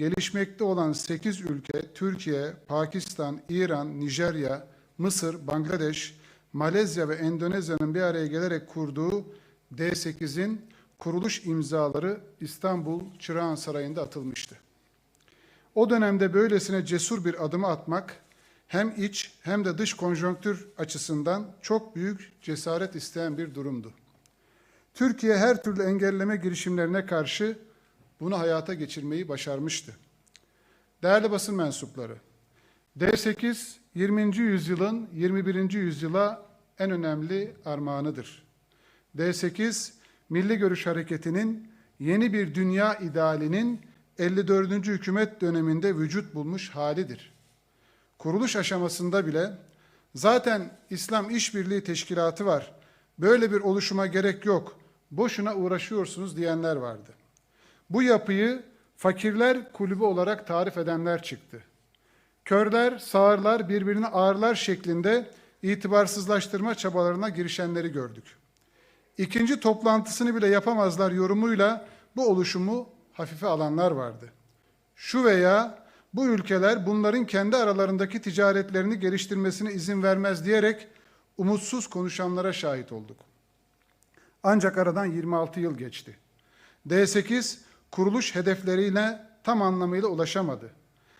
gelişmekte olan 8 ülke Türkiye, Pakistan, İran, Nijerya, Mısır, Bangladeş, Malezya ve Endonezya'nın bir araya gelerek kurduğu D8'in kuruluş imzaları İstanbul Çırağan Sarayı'nda atılmıştı. O dönemde böylesine cesur bir adımı atmak hem iç hem de dış konjonktür açısından çok büyük cesaret isteyen bir durumdu. Türkiye her türlü engelleme girişimlerine karşı bunu hayata geçirmeyi başarmıştı. Değerli basın mensupları, D8 20. yüzyılın 21. yüzyıla en önemli armağanıdır. D8 Milli Görüş Hareketi'nin yeni bir dünya idealinin 54. hükümet döneminde vücut bulmuş halidir. Kuruluş aşamasında bile zaten İslam İşbirliği Teşkilatı var. Böyle bir oluşuma gerek yok. Boşuna uğraşıyorsunuz diyenler vardı. Bu yapıyı fakirler kulübü olarak tarif edenler çıktı. Körler, sağırlar, birbirini ağırlar şeklinde itibarsızlaştırma çabalarına girişenleri gördük. İkinci toplantısını bile yapamazlar yorumuyla bu oluşumu hafife alanlar vardı. Şu veya bu ülkeler bunların kendi aralarındaki ticaretlerini geliştirmesine izin vermez diyerek umutsuz konuşanlara şahit olduk. Ancak aradan 26 yıl geçti. D8 kuruluş hedeflerine tam anlamıyla ulaşamadı.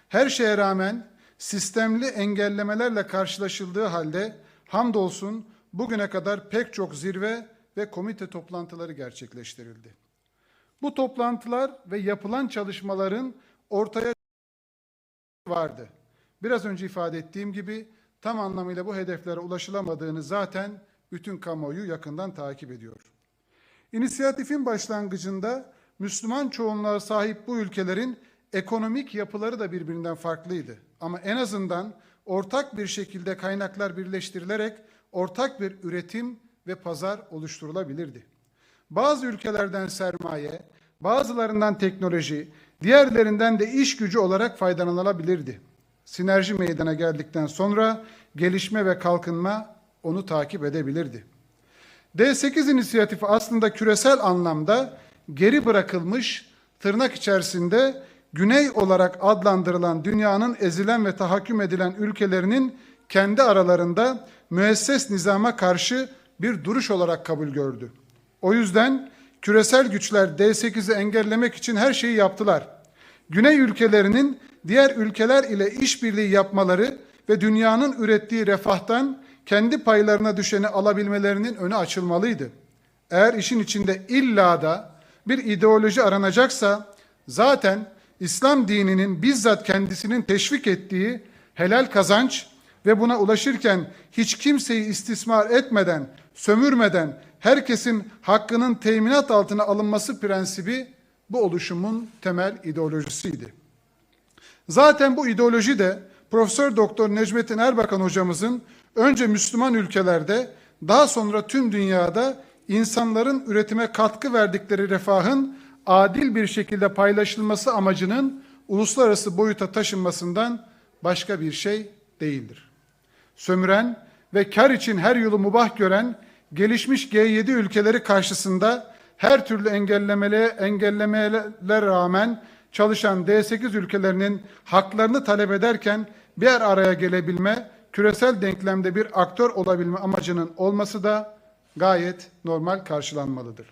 Her şeye rağmen sistemli engellemelerle karşılaşıldığı halde hamdolsun bugüne kadar pek çok zirve ve komite toplantıları gerçekleştirildi. Bu toplantılar ve yapılan çalışmaların ortaya vardı. Biraz önce ifade ettiğim gibi tam anlamıyla bu hedeflere ulaşılamadığını zaten bütün kamuoyu yakından takip ediyor. İnisiyatifin başlangıcında Müslüman çoğunluğa sahip bu ülkelerin ekonomik yapıları da birbirinden farklıydı. Ama en azından ortak bir şekilde kaynaklar birleştirilerek ortak bir üretim ve pazar oluşturulabilirdi. Bazı ülkelerden sermaye, bazılarından teknoloji, diğerlerinden de iş gücü olarak faydalanılabilirdi. Sinerji meydana geldikten sonra gelişme ve kalkınma onu takip edebilirdi. D8 inisiyatifi aslında küresel anlamda geri bırakılmış tırnak içerisinde güney olarak adlandırılan dünyanın ezilen ve tahakküm edilen ülkelerinin kendi aralarında müesses nizama karşı bir duruş olarak kabul gördü. O yüzden küresel güçler D8'i engellemek için her şeyi yaptılar. Güney ülkelerinin diğer ülkeler ile işbirliği yapmaları ve dünyanın ürettiği refahtan kendi paylarına düşeni alabilmelerinin önü açılmalıydı. Eğer işin içinde illa da bir ideoloji aranacaksa zaten İslam dininin bizzat kendisinin teşvik ettiği helal kazanç ve buna ulaşırken hiç kimseyi istismar etmeden, sömürmeden herkesin hakkının teminat altına alınması prensibi bu oluşumun temel ideolojisiydi. Zaten bu ideoloji de Profesör Doktor Necmettin Erbakan hocamızın önce Müslüman ülkelerde daha sonra tüm dünyada insanların üretime katkı verdikleri refahın adil bir şekilde paylaşılması amacının uluslararası boyuta taşınmasından başka bir şey değildir. Sömüren ve kar için her yolu mubah gören gelişmiş G7 ülkeleri karşısında her türlü engellemeye, engellemelere rağmen çalışan D8 ülkelerinin haklarını talep ederken bir araya gelebilme, küresel denklemde bir aktör olabilme amacının olması da gayet normal karşılanmalıdır.